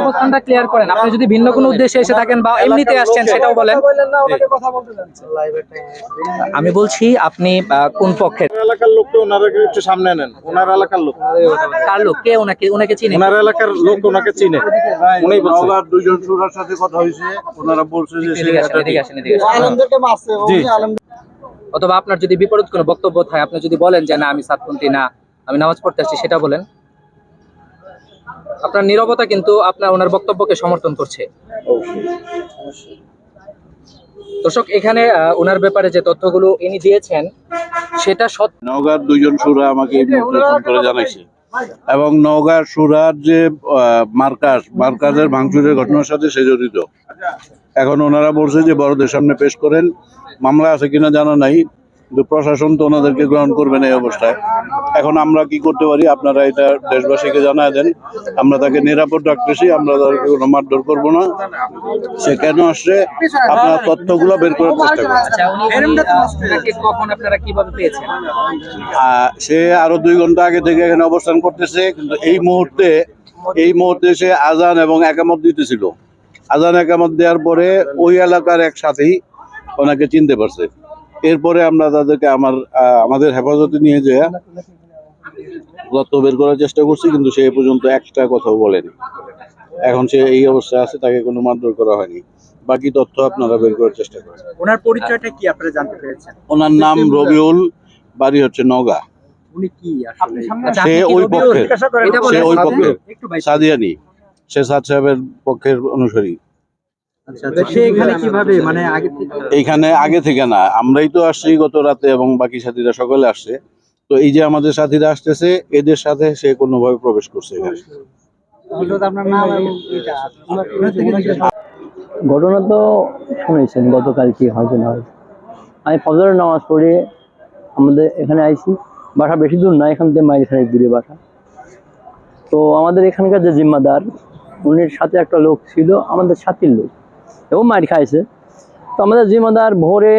অবস্থানটা ক্লিয়ার করেন। আপনি যদি ভিন্ন কোনো উদ্দেশ্যে এসে থাকেন বা এমনিতে আসছেন সেটাও বলেন। আমি বলছি আপনি কোন পক্ষের? এলাকার লোককে ওনারা একটু সামনে নেন। ওনার এলাকার লোক। কার লোক? কে ওনাকে ওনাকে চিনে? ওনার এলাকার লোক ওনাকে চিনে। উনি বলছে। নওগাঁর দুইজন সুরার সাথে কথা হয়েছে। ওনারা বলছে যে অথবা আপনার যদি বিপরীত কোনো বক্তব্য থাকে আপনি যদি বলেন যে না আমি সাতপন্থী না আমি নামাজ পড়তে আসছি সেটা বলেন। আপনার নীরবতা কিন্তু আপনার ওনার বক্তব্যকে সমর্থন করছে। দর্শক, এখানে ওনার ব্যাপারে যে তথ্যগুলো ইনি দিয়েছেন, সেটা সত্য। নওগাঁর দুইজন সুরা আমাকে করে জানাইছে। এবং নওগাঁর সুরার যে মার্কাস মার্কাসের ভাঙচুরের ঘটনার সাথে সে জড়িত। এখন ওনারা বলছে যে বড়দের সামনে পেশ করেন। মামলা আছে কিনা জানা নাই। কিন্তু প্রশাসন তো ওনাদেরকে গ্রহণ করবে না এই অবস্থায়। এখন আমরা কি করতে পারি? আপনারা এটা দেশবাসীকে জানায় দেন। আমরা তাকে নিরাপদ রাখতেছি আমরা তাদেরকে কোনো মারধর করব না। সে কেন আসছে? আপনার তথ্যগুলো বের করার চেষ্টা আহ, সে আরও দুই ঘণ্টা আগে থেকে এখানে অবস্থান করতেছে কিন্তু এই মুহূর্তে এই মুহূর্তে সে আজান এবং একামত দিতেছিল। আজান একামত দেওয়ার পরে ওই এলাকার এক সাথী ওনাকে চিনতে পারছে। এরপরে আমরা তাদেরকে আমার আহ, আমাদের হেফাজতে নিয়ে যেয়ে তথ্য বের করার চেষ্টা করছি কিন্তু সে পর্যন্ত একটা কথাও বলেনি। এখন সে এই অবস্থায় আছে তাকে কোনো মারধর করা হয়নি। বাকি তথ্য আপনারা বের করার চেষ্টা করেন। ওনার পরিচয়টা কি আপনারা জানতে পেরেছেন? ওনার নাম রবিউল বাড়ি হচ্ছে নগা। উনি কি আসলে? সে ওই? পক্ষের সে ওই পক্ষের সাদিয়ানি। সে সাদ সাহেবের পক্ষের অনুসারী। এইখানে আগে থেকে না আমরাই তো আসছি গত রাতে এবং বাকি সাথীরা সকলে আসছে। তো এই যে আমাদের সাথীরা আসতেছে এদের সাথে সে কোনোভাবে প্রবেশ করছে এখানে। আপনার নাম ঘটনা তো শুনেছেন গতকাল কি হয়েছে না হয়েছে আমি ফজরের নামাজ পড়ে আমাদের এখানে আইছি। বাসা বেশি দূর না এখান থেকে মাইল খানিক দূরে বাসা। তো আমাদের এখানকার যে জিম্মাদার উনির সাথে একটা লোক ছিল আমাদের সাথীর লোক। এবং মাইর খাইছে। তো আমাদের জিম্মাদার ভোরে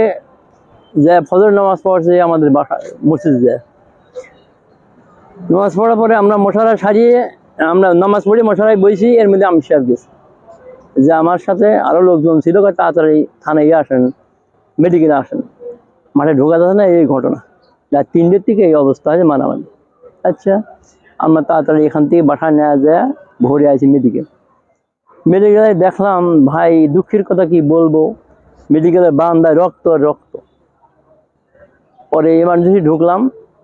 যে ফজর নামাজ পড়ছে, আমাদের বাসা, মসজিদ যায়। নামাজ পড়ার পরে আমরা মশারা সারিয়ে আমরা নামাজ পড়ে মশারায় বইছি, এর মধ্যে আমি সাহেব গেছি। যে আমার সাথে আরও লোকজন ছিল তাড়াতাড়ি থানায় আসেন মেডিকেলে আসেন। মাঠে ঢোকা যাচ্ছে না, এই ঘটনা। রাত তিনটের থেকে এই অবস্থা আছে মানামানি। আচ্ছা আমরা তাড়াতাড়ি এখান থেকে বাসায় নেওয়া যায়, ভোরে আছি মেডিকেল মেডিকেলে দেখলাম, ভাই, দুঃখের কথা কি বলব? মেডিকেলের বারান্দায় রক্ত আর রক্ত। পরে এমার্জেন্সি ঢুকলাম,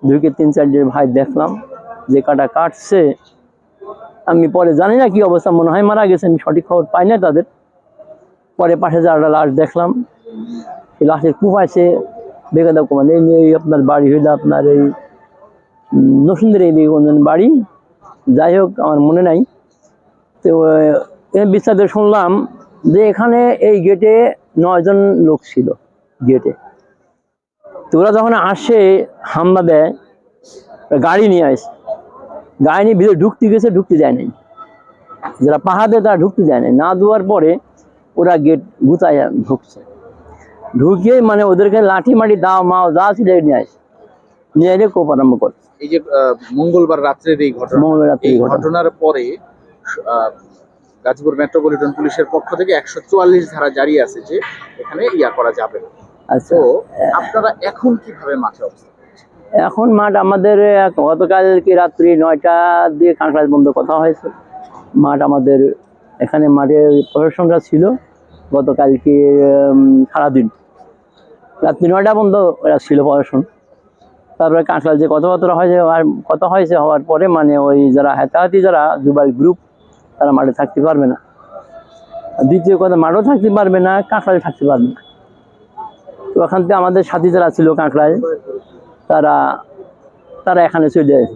ঢুকে তিন চারজন ভাই দেখলাম যে কাটা কাটছে। আমি পরে জানি না কি অবস্থা, মনে হয় মারা গেছে, আমি সঠিক খবর পাই না তাদের। পরে পাশে যারা লাশ দেখলাম সেই লাশের কুপাইছে বেকাদা কুমার, এই নিয়ে আপনার বাড়ি হইল আপনার এই নসুন্দের এই বাড়ি। যাই হোক, আমার মনে নাই। তো বিস্তারিত শুনলাম যে এখানে এই গেটে নয়জন লোক ছিল গেটে তো ওরা যখন আসে হামলা দেয় গাড়ি নিয়ে আসে গাড়ি নিয়ে ভিতরে ঢুকতে গেছে ঢুকতে যায় নাই। যারা পাহাড়ে তারা ঢুকতে যায় নাই। না দেওয়ার পরে ওরা গেট গুতায় ঢুকছে। ঢুকিয়ে মানে ওদেরকে লাঠি মাটি দাও মাও যা ছিল নিয়ে আসে। নিয়ে এসে কোপ আরম্ভ করে। এই যে মঙ্গলবার রাত্রের এই ঘটনা মঙ্গলবার রাত্রে। ঘটনার পরে গাজীপুর মেট্রোপলিটন পুলিশের পক্ষ থেকে একশো চুয়াল্লিশ ধারা জারি আছে যে এখানে ইয়া করা যাবে না। আচ্ছা। তো আপনারা এখন কীভাবে মাঠে অবস্থান এখন মাঠ আমাদের এক- গতকালকে রাত্রি নয়টা দিয়ে কাঁকড়ার বন্ধ কথা হয়েছে। মাঠ আমাদের এখানে মাঠে প্রশাসনরা ছিল গতকালকে উম, সারাদিন। রাত্রি নয়টা বন্ধ ওরা ছিল প্রশাসন। তারপরে কাঁকড়াল যে কথাবার্তা হয়েছে আর কথা হয়েছে হওয়ার পরে মানে ওই যারা হাতাহাতি যারা জুবাই গ্রুপ তারা মাঠে থাকতে পারবে না। দ্বিতীয় কথা, মাঠেও থাকতে পারবে না, কাঁকড়ায় থাকতে পারবে না। তো ওখান থেকে আমাদের সাথী যারা ছিল কাঁকড়ায়, তারা তারা এখানে চলে আসে